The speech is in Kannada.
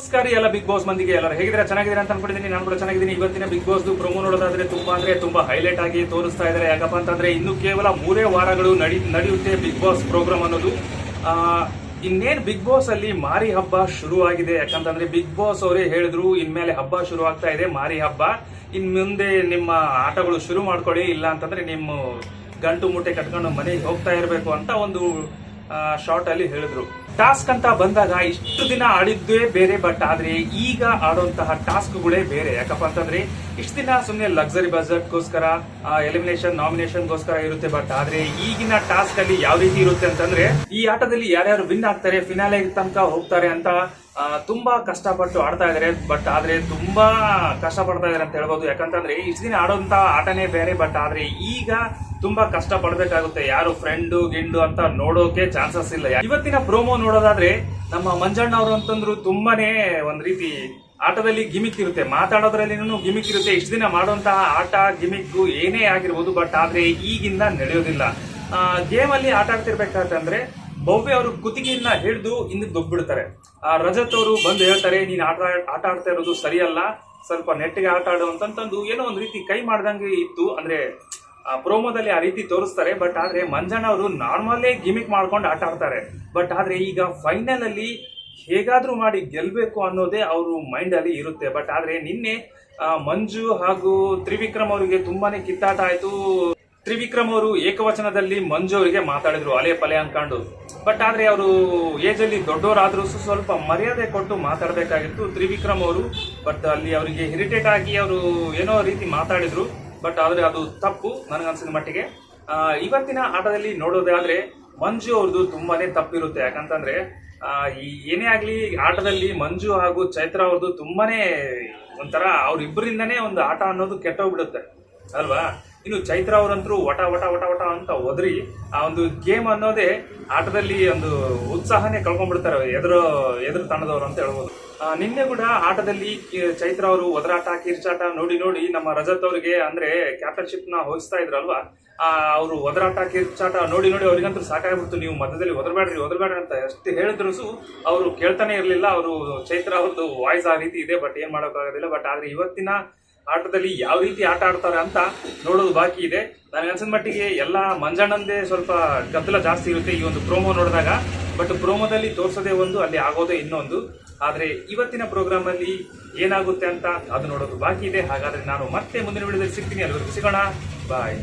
ನಮಸ್ಕಾರ ಎಲ್ಲ ಬಿಗ್ ಬಾಸ್ ಮಂದಿಗೆ ಎಲ್ಲರೂ. ಹೇಗಿದ್ರೆ ಚೆನ್ನಾಗಿದ್ದೀರಾ ಅಂತ ಅನ್ಕೊಂಡಿದ್ದೀನಿ. ನಾನು ಕೂಡ ಚೆನ್ನಾಗಿದ್ದೀನಿ. ಇವತ್ತಿನ ಬಿಗ್ ಬಾಸ್ ಪ್ರೊಮೋ ನೋಡೋದಾದ್ರೆ ತುಂಬಾ ಅಂದ್ರೆ ತುಂಬಾ ಹೈಲೈಟ್ ಆಗಿ ತೋರಿಸ್ತಾ ಇದ್ದಾರೆ. ಯಾಕಪ್ಪ ಅಂತಂದ್ರೆ ಇನ್ನು ಕೇವಲ ಮೂರೇ ವಾರಗಳು ನಡಿ, ನಡೆಯುತ್ತೆ ಬಿಗ್ ಬಾಸ್ ಪ್ರೋಗ್ರಾಮ್ ಅನ್ನೋದು. ಇನ್ನೇನು ಬಿಗ್ ಬಾಸ್ ಅಲ್ಲಿ ಮಾರಿ ಹಬ್ಬ ಶುರು ಆಗಿದೆ ಯಾಕಂತಂದ್ರೆ ಬಿಗ್ ಬಾಸ್ ಅವರೇ ಹೇಳಿದ್ರು, ಇನ್ಮೇಲೆ ಹಬ್ಬ ಶುರು ಆಗ್ತಾ ಇದೆ, ಮಾರಿ ಹಬ್ಬ. ಇನ್ ಮುಂದೆ ನಿಮ್ಮ ಆಟಗಳು ಶುರು ಮಾಡ್ಕೊಳ್ಳಿ ಇಲ್ಲ ಅಂತಂದ್ರೆ ನಿಮ್ಮ ಗಂಟು ಮೂಟೆ ಕಟ್ಕೊಂಡು ಮನೆಗೆ ಹೋಗ್ತಾ ಇರಬೇಕು ಅಂತ ಒಂದು ಶಾರ್ಟ್ ಅಲ್ಲಿ ಹೇಳಿದ್ರು. ಟಾಸ್ಕ್ ಅಂತ ಬಂದಾಗ ಇಷ್ಟು ದಿನ ಆಡಿದ್ದೇ ಬೇರೆ, ಬಟ್ ಆದ್ರೆ ಈಗ ಆಡುವಂತಹ ಟಾಸ್ಕ್ಗಳೇ ಬೇರೆ. ಯಾಕಪ್ಪ ಅಂತಂದ್ರೆ ಇಷ್ಟು ದಿನ ಸುಮ್ಮನೆ ಲಕ್ಸರಿ ಬಜೆಟ್ಗೋಸ್ಕರ ಎಲಿಮಿನೇಷನ್ ನಾಮಿನೇಷನ್ಗೋಸ್ಕರ ಇರುತ್ತೆ, ಬಟ್ ಆದ್ರೆ ಈಗಿನ ಟಾಸ್ಕ್ ಅಲ್ಲಿ ಯಾವ ರೀತಿ ಇರುತ್ತೆ ಅಂತಂದ್ರೆ ಈ ಆಟದಲ್ಲಿ ಯಾರ್ಯಾರು ವಿನ್ ಆಗ್ತಾರೆ ಫಿನಾಲೆ ತನಕ ಹೋಗ್ತಾರೆ ಅಂತ ತುಂಬಾ ಕಷ್ಟಪಟ್ಟು ಆಡ್ತಾ ಇದಾರೆ ಬಟ್ ಆದ್ರೆ ತುಂಬಾ ಕಷ್ಟಪಡ್ತಾ ಇದ್ದಾರೆ ಅಂತ ಹೇಳ್ಬೋದು. ಯಾಕಂತಂದ್ರೆ ಇಷ್ಟು ದಿನ ಆಡೋಂತ ಆಟನೇ ಬೇರೆ ಬಟ್ ಆದ್ರೆ ಈಗ ತುಂಬಾ ಕಷ್ಟ ಪಡ್ಬೇಕಾಗುತ್ತೆ ಯಾರು ಫ್ರೆಂಡು ಗಿಂಡು ಅಂತ ನೋಡೋಕೆ ಚಾನ್ಸಸ್ ಇಲ್ಲ. ಇವತ್ತಿನ ಪ್ರೋಮೋ ನೋಡೋದಾದ್ರೆ ನಮ್ಮ ಮಂಜಣ್ಣ ಅವರು ಅಂತಂದ್ರು ತುಂಬಾನೇ ಒಂದ್ ರೀತಿ ಆಟದಲ್ಲಿ ಗಿಮಿಕ್ ಇರುತ್ತೆ. ಮಾತಾಡೋದ್ರಲ್ಲಿ ಗಿಮಿಕ್ ಇರುತ್ತೆ. ಇಷ್ಟು ದಿನ ಮಾಡುವಂತಹ ಆಟ ಗಿಮಿಕ್ ಏನೇ ಆಗಿರ್ಬೋದು ಬಟ್ ಆದ್ರೆ ಈಗಿಂದ ನಡೆಯೋದಿಲ್ಲ. ಗೇಮ್ ಅಲ್ಲಿ ಆಟ ಆಡ್ತಿರ್ಬೇಕಾದ್ರೆ ಭವ್ಯ ಅವರು ಕುತ್ತಿಗೆಯನ್ನ ಹಿಡಿದು ಹಿಂದಕ್ಕೆ ದೊಬ್ಬಿಡ್ತಾರೆ. ಆ ರಜತ್ ಅವರು ಬಂದು ಹೇಳ್ತಾರೆ, ನೀನು ಆಟ ಆಟ ಆಡ್ತಾ ಇರೋದು ಸರಿಯಲ್ಲ. ಸ್ವಲ್ಪ ನೆಟ್ಟಿಗೆ ಆಟ ಆಡು ಅಂತಂತಂದು ಏನೋ ಒಂದು ರೀತಿ ಕೈ ಮಾಡ್ದಂಗೆ ಇತ್ತು. ಅಂದ್ರೆ, ಆ ಪ್ರೋಮೋದಲ್ಲಿ ಆ ರೀತಿ ತೋರಿಸ್ತಾರೆ. ಬಟ್ ಆದ್ರೆ ಮಂಜಣ್ಣ ಅವರು ನಾರ್ಮಲ್ಲೇ ಗಿಮಿಕ್ ಮಾಡ್ಕೊಂಡು ಆಟ ಆಡ್ತಾರೆ. ಬಟ್ ಆದ್ರೆ ಈಗ ಫೈನಲ್ ಅಲ್ಲಿ ಹೇಗಾದ್ರೂ ಮಾಡಿ ಗೆಲ್ಬೇಕು ಅನ್ನೋದೇ ಅವರು ಮೈಂಡ್ ಅಲ್ಲಿ ಇರುತ್ತೆ. ಬಟ್ ಆದ್ರೆ ನಿನ್ನೆ ಮಂಜು ಹಾಗೂ ತ್ರಿವಿಕ್ರಮ್ ಅವರಿಗೆ ತುಂಬಾನೇ ಕಿತ್ತಾಟ ಆಯ್ತು. ತ್ರಿವಿಕ್ರಮ್ ಅವರು ಏಕವಚನದಲ್ಲಿ ಮಂಜು ಅವರಿಗೆ ಮಾತಾಡಿದ್ರು, ಅಲೆ ಪಲೆ ಅನ್ಕೊಂಡು. ಬಟ್ ಆದ್ರೆ ಅವರು ಏಜ್ ಅಲ್ಲಿ ದೊಡ್ಡವರಾದ್ರೂ ಸ್ವಲ್ಪ ಮರ್ಯಾದೆ ಕೊಟ್ಟು ಮಾತಾಡಬೇಕಾಗಿತ್ತು ತ್ರಿವಿಕ್ರಮ್ ಅವರು. ಬಟ್ ಅಲ್ಲಿ ಅವರಿಗೆ ಇರಿಟೇಟ್ ಆಗಿ ಅವರು ಏನೋ ರೀತಿ ಮಾತಾಡಿದ್ರು. ಬಟ್ ಆದ್ರೆ ಅದು ತಪ್ಪು ನನಗನ್ಸಿದ ಮಟ್ಟಿಗೆ. ಇವತ್ತಿನ ಆಟದಲ್ಲಿ ನೋಡೋದಾದ್ರೆ ಮಂಜು ಅವ್ರದ್ದು ತುಂಬಾನೇ ತಪ್ಪಿರುತ್ತೆ. ಯಾಕಂತಂದ್ರೆ ಈ ಏನೇ ಆಗ್ಲಿ ಆಟದಲ್ಲಿ ಮಂಜು ಹಾಗೂ ಚೈತ್ರ ಅವ್ರದ್ದು ತುಂಬಾನೇ ಒಂಥರ ಅವ್ರಿಬ್ಬರಿಂದನೇ ಒಂದು ಆಟ ಅನ್ನೋದು ಕೆಟ್ಟೋಗ್ಬಿಡುತ್ತೆ. ಅಲ್ವಾ? ಇನ್ನು ಚೈತ್ರ ಅವರಂತರೂ ವಟ ವಟ ವಟ ವಟ ಅಂತ ಒದರಿ ಆ ಒಂದು ಗೇಮ್ ಅನ್ನೋದೇ ಆಟದಲ್ಲಿ ಒಂದು ಉತ್ಸಾಹನೇ ಕಳ್ಕೊಂಡ್ಬಿಡ್ತಾರೆ ಎದುರು ಎದುರು ತಂಡದವರು ಅಂತ ಹೇಳ್ಬೋದು. ನಿನ್ನೆ ಕೂಡ ಆಟದಲ್ಲಿ ಚೈತ್ರ ಅವರು ಒದರಾಟ, ಕಿರ್ಚಾಟ ನೋಡಿ ನೋಡಿ ನಮ್ಮ ರಜತ್ ಅವರಿಗೆ ಅಂದ್ರೆ ಕ್ಯಾಪ್ಟನ್ಶಿಪ್ನ ವಹಿಸ್ತಾ ಇದ್ರಲ್ವಾ? ಅವರು ಒದರಾಟ, ಕಿರ್ಚಾಟ ನೋಡಿ ನೋಡಿ ಅವ್ರಿಗಂತೂ ಸಾಕಾಗ್ಬಿಡ್ತು. ನೀವು ಮಧ್ಯದಲ್ಲಿ ಒದರಬೇಡ್ರಿ ಒದರಬೇಡ್ರಿ ಅಂತ ಎಷ್ಟು ಹೇಳಿದ್ರು ಅವರು ಕೇಳ್ತಾನೆ ಇರಲಿಲ್ಲ. ಅವರು ಚೈತ್ರ ಅವ್ರದ್ದು ವಾಯ್ಸ್ ಆ ರೀತಿ ಇದೆ ಬಟ್ ಏನ್ ಮಾಡೋಕ್ಕಾಗೋದಿಲ್ಲ ಬಟ್ ಆದ್ರೆ ಇವತ್ತಿನ ಆಟದಲ್ಲಿ ಯಾವ ರೀತಿ ಆಟ ಆಡ್ತಾರೆ ಅಂತ ನೋಡೋದು ಬಾಕಿ ಇದೆ. ನನಗೆ ಅನ್ಸಿದ ಮಟ್ಟಿಗೆ ಎಲ್ಲ ಮಂಜಣ್ಣಂದೇ ಸ್ವಲ್ಪ ಗದ್ದಲ ಜಾಸ್ತಿ ಇರುತ್ತೆ ಈ ಒಂದು ಪ್ರೋಮೋ ನೋಡಿದಾಗ. ಬಟ್ ಪ್ರೋಮೋದಲ್ಲಿ ತೋರಿಸೋದೇ ಒಂದು, ಅಲ್ಲಿ ಆಗೋದೇ ಇನ್ನೊಂದು. ಆದರೆ ಇವತ್ತಿನ ಪ್ರೋಗ್ರಾಮಲ್ಲಿ ಏನಾಗುತ್ತೆ ಅಂತ ಅದು ನೋಡೋದು ಬಾಕಿ ಇದೆ. ಹಾಗಾದರೆ ನಾನು ಮತ್ತೆ ಮುಂದಿನ ವಿಡಿಯೋದಲ್ಲಿ ಸಿಗ್ತೀನಿ. ಅಲ್ಲಿವರೆಗೂ ಸಿಗೋಣ. ಬಾಯ್